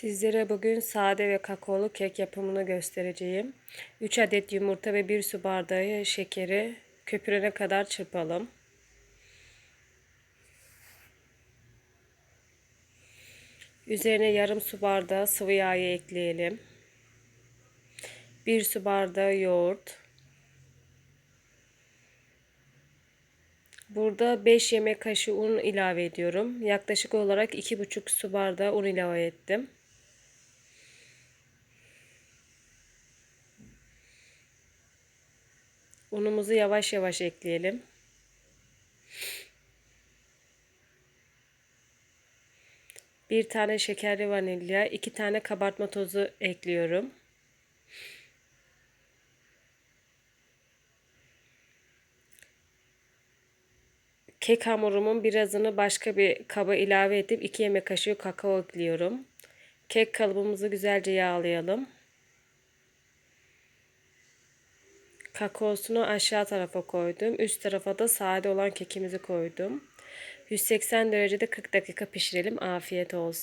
Sizlere bugün sade ve kakaolu kek yapımını göstereceğim. 3 adet yumurta ve 1 su bardağı şekeri köpürene kadar çırpalım. Üzerine yarım su bardağı sıvı yağı ekleyelim. 1 su bardağı yoğurt. Burada 5 yemek kaşığı un ilave ediyorum. Yaklaşık olarak 2,5 su bardağı un ilave ettim. Unumuzu yavaş yavaş ekleyelim. Bir tane şekerli vanilya, iki tane kabartma tozu ekliyorum. Kek hamurumun birazını başka bir kaba ilave edip 2 yemek kaşığı kakao ekliyorum. Kek kalıbımızı güzelce yağlayalım. Kakaosunu aşağı tarafa koydum. Üst tarafa da sade olan kekimizi koydum. 180 derecede 40 dakika pişirelim. Afiyet olsun.